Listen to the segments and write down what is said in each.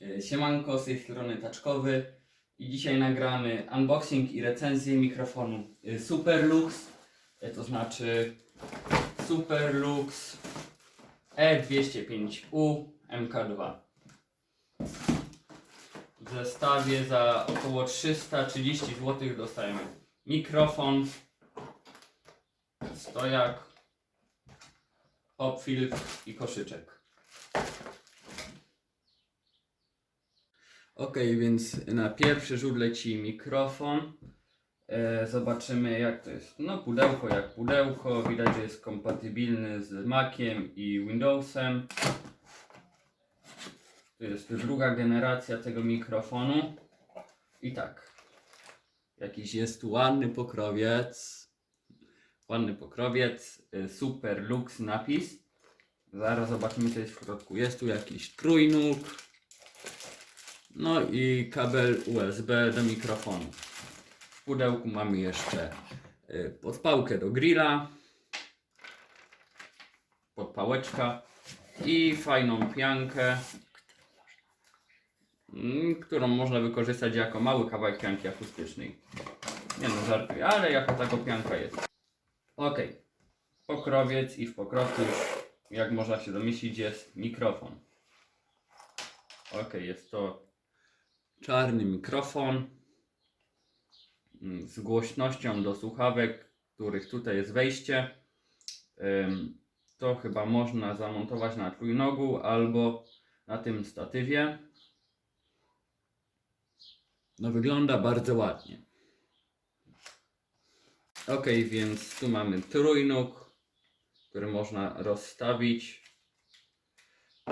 E, Siemanko, z tej strony Taczkowy i dzisiaj nagramy unboxing i recenzję mikrofonu e, Superlux, e, to znaczy Superlux E E205U MK2. W zestawie za około 330 zł dostajemy mikrofon, stojak, popfiltr i koszyczek. Ok, więc na pierwszy rzut leci mikrofon. E, zobaczymy jak to jest. No pudełko jak pudełko. Widać, że jest kompatybilny z Maciem i Windowsem. To jest druga generacja tego mikrofonu. I tak. Jakiś jest ładny pokrowiec. Ładny pokrowiec. y, Super Lux napis. Zaraz zobaczymy co jest w środku. Jest tu jakiś trójnóg. No i kabel USB do mikrofonu. W pudełku mamy jeszcze y, podpałkę do grilla, podpałeczka i fajną piankę, mm, którą można wykorzystać jako mały kawałek pianki akustycznej. Nie no, żartuję, ale jako taka pianka jest. Ok, pokrowiec i w pokrowcu już, jak można się domyślić, jest mikrofon. Ok, jest to czarny mikrofon mm, z głośnością do słuchawek, których tutaj jest wejście. To chyba można zamontować na trójnogu albo na tym statywie. No wygląda bardzo ładnie. Ok, więc tu mamy trójnóg, który można rozstawić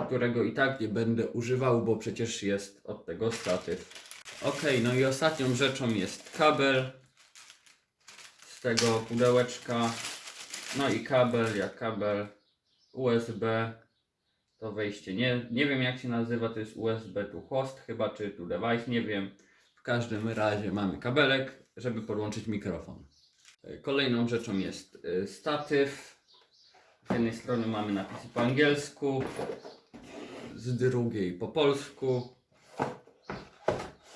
którego i tak nie będę używał, bo przecież jest od tego statyw. Ok, no i ostatnią rzeczą jest kabel z tego pudełeczka. No i kabel, jak kabel USB. To wejście, nie, nie wiem jak się nazywa, to jest USB to host chyba, czy to device, nie wiem. W każdym razie mamy kabelek, żeby podłączyć mikrofon. E, Kolejną rzeczą jest e, statyw. Z jednej strony mamy napisy po angielsku, z drugiej po polsku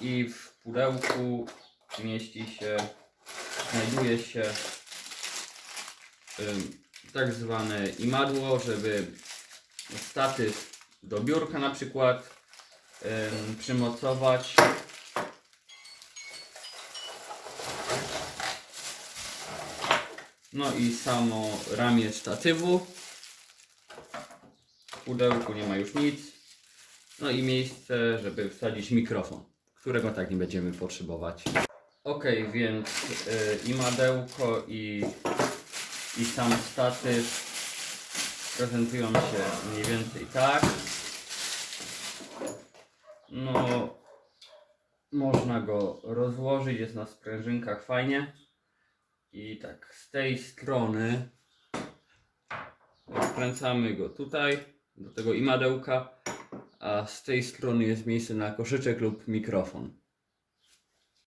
i w pudełku mieści się, znajduje się ym, tak zwane imadło, żeby statyw do biurka na przykład ym, przymocować. No i samo ramię statywu. W pudełku nie ma już nic. No i miejsce, żeby wsadzić mikrofon, którego tak nie będziemy potrzebować. Ok, więc y, i madełko i, i sam statyw prezentują się mniej więcej tak. No, można go rozłożyć, jest na sprężynkach fajnie. I tak, z tej strony wkręcamy go tutaj, do tego imadełka, a z tej strony jest miejsce na koszyczek lub mikrofon.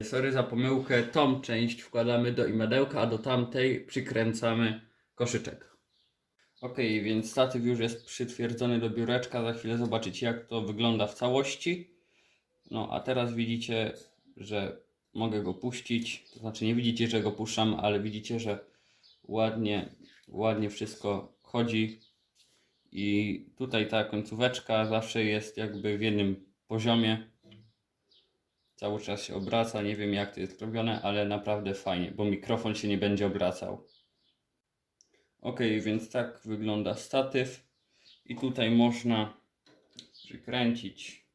Sorry za pomyłkę, tą część wkładamy do imadełka, a do tamtej przykręcamy koszyczek. Ok, więc statyw już jest przytwierdzony do biureczka, za chwilę zobaczycie jak to wygląda w całości. No a teraz widzicie, że mogę go puścić, to znaczy nie widzicie, że go puszczam, ale widzicie, że ładnie, ładnie wszystko chodzi i tutaj ta końcóweczka zawsze jest jakby w jednym poziomie. Cały czas się obraca, nie wiem jak to jest robione, ale naprawdę fajnie, bo mikrofon się nie będzie obracał. Ok, więc tak wygląda statyw i tutaj można przykręcić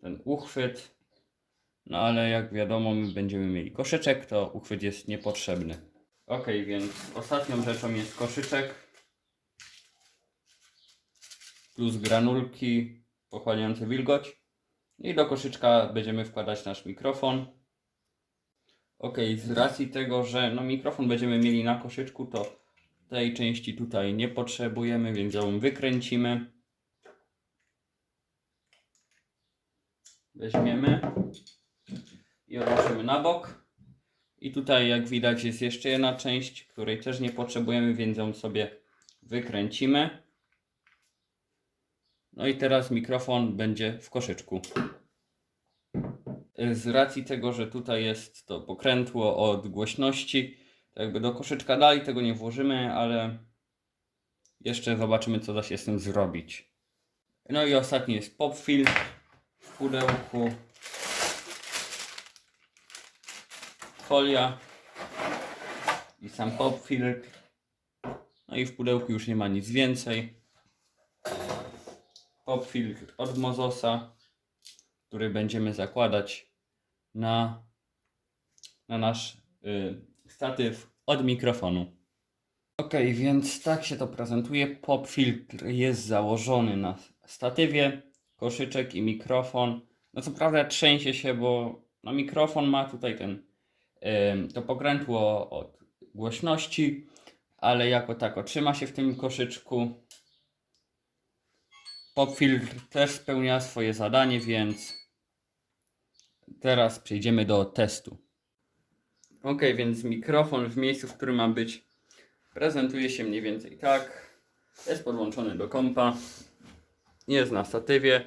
ten uchwyt. No ale jak wiadomo, my będziemy mieli koszyczek, to uchwyt jest niepotrzebny. Ok, więc ostatnią rzeczą jest koszyczek plus granulki pochłaniające wilgoć. I do koszyczka będziemy wkładać nasz mikrofon. Ok, z racji tego, że no, mikrofon będziemy mieli na koszyczku, to tej części tutaj nie potrzebujemy, więc ją wykręcimy. Weźmiemy i odłożymy na bok. I tutaj, jak widać, jest jeszcze jedna część, której też nie potrzebujemy, więc ją sobie wykręcimy. No i teraz mikrofon będzie w koszyczku. Z racji tego, że tutaj jest to pokrętło od głośności, to jakby do koszyczka dalej tego nie włożymy, ale jeszcze zobaczymy, co da się z tym zrobić. No i ostatni jest pop filtr w pudełku. Folia i sam pop filtr. No i w pudełku już nie ma nic więcej. Filtr od Mozosa, który będziemy zakładać na, na nasz y, statyw od mikrofonu. Ok, więc tak się to prezentuje. Pop filtr jest założony na statywie, koszyczek i mikrofon. No co prawda trzęsie się, bo no, mikrofon ma tutaj ten ym, to pokrętło od głośności, ale jako tako trzyma się w tym koszyczku. Pop filtr też spełnia swoje zadanie, więc teraz przejdziemy do testu. Ok, więc mikrofon w miejscu, w którym ma być, prezentuje się mniej więcej tak. Jest podłączony do kompa. Jest na statywie.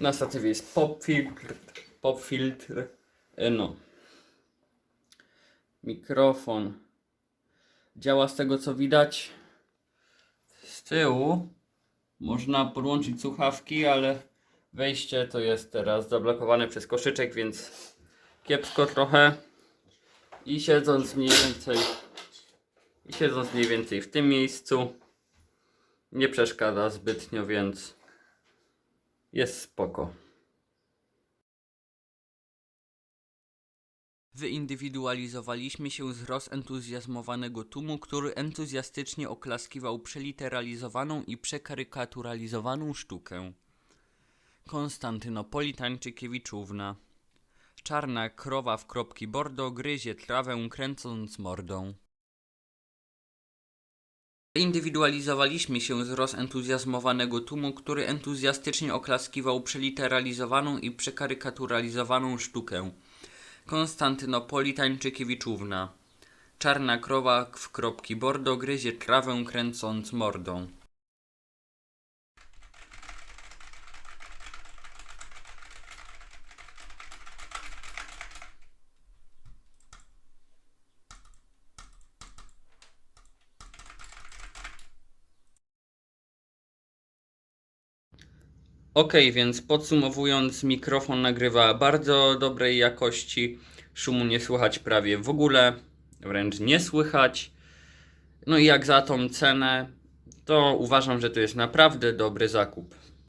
Na statywie jest pop filtr. Pop filtr. E, No. Mikrofon działa z tego co widać. Z tyłu można podłączyć słuchawki, ale wejście to jest teraz zablokowane przez koszyczek, więc kiepsko trochę. I siedząc mniej więcej i siedząc mniej więcej w tym miejscu nie przeszkadza zbytnio, więc jest spoko. Wyindywidualizowaliśmy się z rozentuzjazmowanego tłumu, który entuzjastycznie oklaskiwał przeliteralizowaną i przekarykaturalizowaną sztukę. Konstantynopolitańczykiewiczówna. Czarna krowa w kropki bordo gryzie trawę kręcąc mordą. Indywidualizowaliśmy się z rozentuzjazmowanego tłumu, który entuzjastycznie oklaskiwał przeliteralizowaną i przekarykaturalizowaną sztukę. Konstantynopolitańczykiewiczówna. Czarna krowa w kropki bordo gryzie trawę kręcąc mordą. Ok, więc podsumowując, mikrofon nagrywa bardzo dobrej jakości. Szumu nie słychać prawie w ogóle, wręcz nie słychać. No i jak za tą cenę, to uważam, że to jest naprawdę dobry zakup.